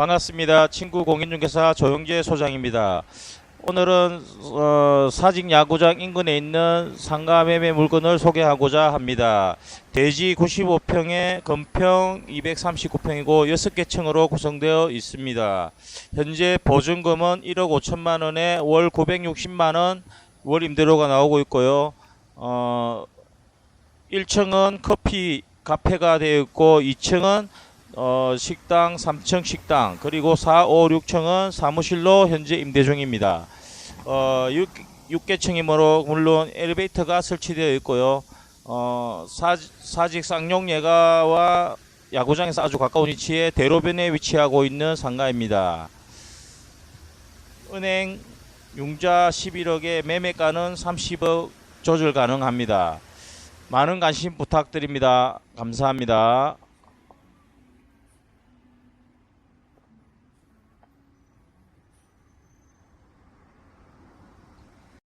반갑습니다. 친구 공인중개사 조영재 소장입니다. 오늘은 어, 사직 야구장 인근에 있는 상가 매매 물건을 소개하고자 합니다. 대지 95평에 건평 239평이고 6개 층으로 구성되어 있습니다. 현재 보증금은 1억 5천만 원에 월 960만 원월 임대료가 나오고 있고요. 어, 1층은 커피 카페가 되어 있고 2층은 어, 식당 3층 식당 그리고 4, 5, 6층은 사무실로 현재 임대 중입니다. 어, 6, 6개층이므로 물론 엘리베이터가 설치되어 있고요. 어, 사, 사직 쌍용 예가와 야구장에서 아주 가까운 위치에 대로변에 위치하고 있는 상가입니다. 은행 융자 11억에 매매가는 30억 조절 가능합니다. 많은 관심 부탁드립니다. 감사합니다.